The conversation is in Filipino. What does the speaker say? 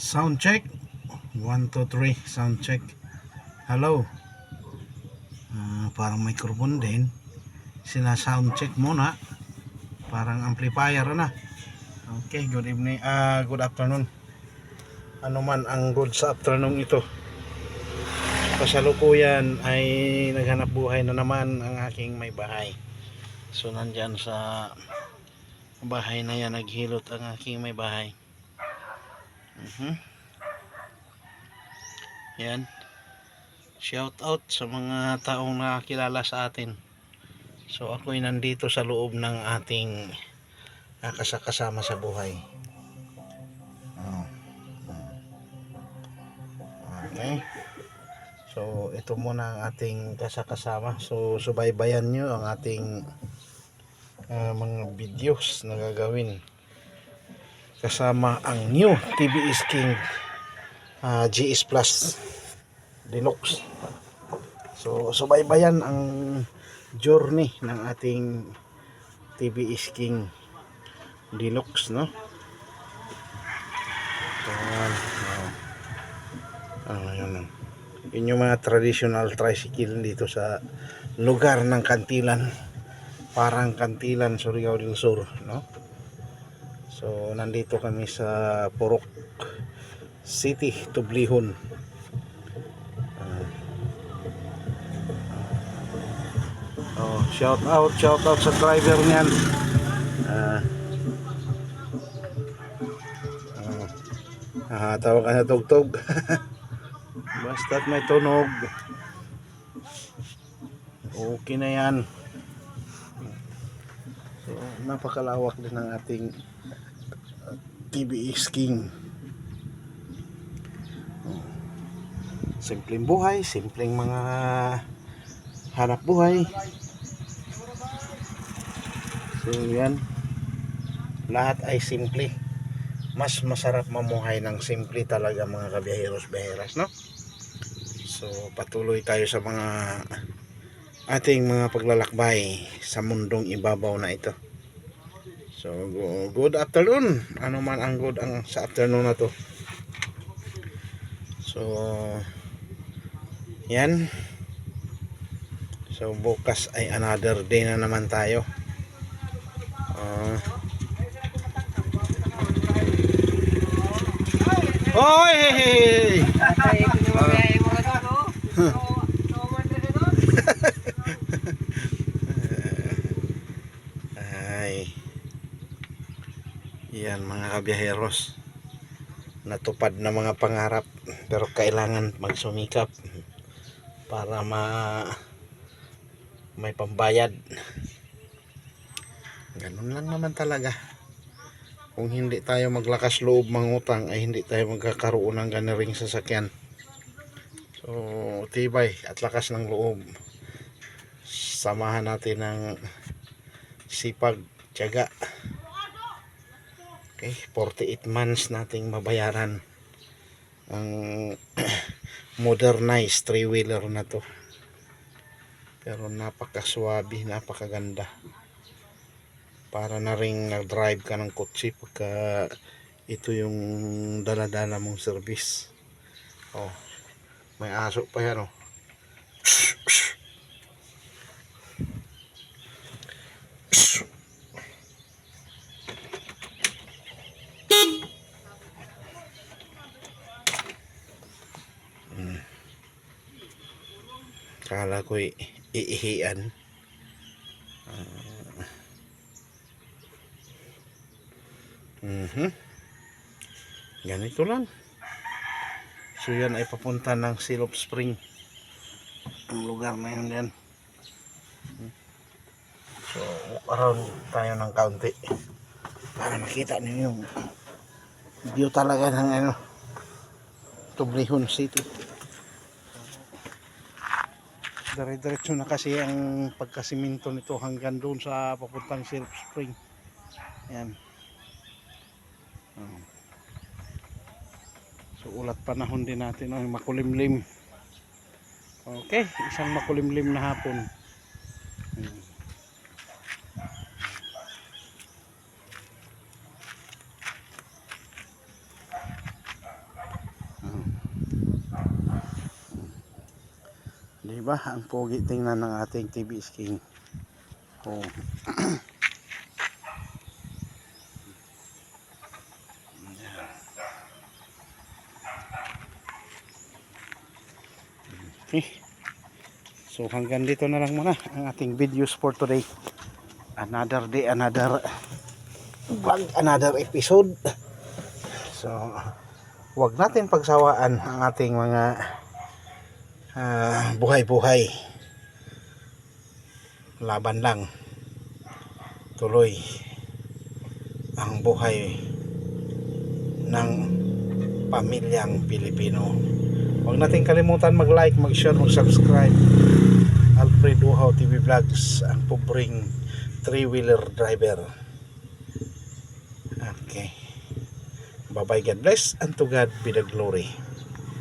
Sound check. 1, 2, 3. Sound check. Hello. Ah, parang microphone din. Sina sound check muna. Parang amplifier na. Okay, good evening. Ah, good afternoon. Ano man ang good sa afternoon ito. Kasalukuyan ay naghanap buhay na naman ang aking may bahay. So nandyan sa bahay na yan naghilot ang aking may bahay. Mhm. Yan. Shout out sa mga taong nakakilala sa atin. So ako'y nandito sa loob ng ating ah, kasakasama sa buhay. Oh. Okay. So ito muna ang ating kasakasama. So subaybayan nyo ang ating ah, mga videos na gagawin kasama ang new TBS King ah, GS Plus Deluxe. So subaybayan ang journey ng ating TBS King Deluxe, no? So, yan. Oh. Ah, yun, no? Yun yung mga traditional tricycle dito sa lugar ng Kantilan. Parang Kantilan, Surigao del Sur, no? So, nandito kami sa Purok City, Tublihon. Ah. oh, shout out, shout out sa driver niyan. Ah. Ah, tawag ka na tugtog. Basta't may tunog. Okay na yan. So, napakalawak din ng ating TBS King. Oh. Simpleng buhay, simpleng mga hanap buhay. So, yan. Lahat ay simple mas masarap mamuhay ng simple talaga mga kabiyaheros biyaheras no so patuloy tayo sa mga ating mga paglalakbay sa mundong ibabaw na ito so go- good afternoon ano man ang good ang sa afternoon na to so yan so bukas ay another day na naman tayo Ah Oy! hey, hey, hey. Yan mga kabiyaheros. Natupad na mga pangarap pero kailangan magsumikap para ma may pambayad. Ganun lang naman talaga kung hindi tayo maglakas loob mangutang ay hindi tayo magkakaroon ng ganiring sasakyan so tibay at lakas ng loob samahan natin ng sipag tiyaga okay 48 months nating mabayaran ang modernized three wheeler na to. Pero napakaswabe napakaganda. Para na rin nag-drive ka ng kotse pagka ito yung daladala mong service. Oh may aso pa yan oh Kala ko iihian. Mhm. Ganito lang. So yan ay papunta ng Silop Spring. Ang lugar na yan yan. So around tayo ng kaunti. Para makita niyo yung view talaga ng ano Tublihon City. Dire-diretso na kasi ang pagkasiminto nito hanggang doon sa papuntang Silop Spring. Yan. Oh. So ulat panahon din natin oh, makulimlim. Okay, isang makulimlim na hapon. Ba? Ang pogi tingnan ng ating TV King. Oh. Okay. So hanggang dito na lang muna ang ating videos for today. Another day, another vlog, another episode. So wag natin pagsawaan ang ating mga ah, buhay-buhay. Laban lang. Tuloy ang buhay ng pamilyang Pilipino. Huwag natin kalimutan mag-like, mag-share, mag-subscribe. Alfred Uhaw TV Vlogs, ang pobreng three-wheeler driver. Okay. Bye-bye. God bless and to God be the glory.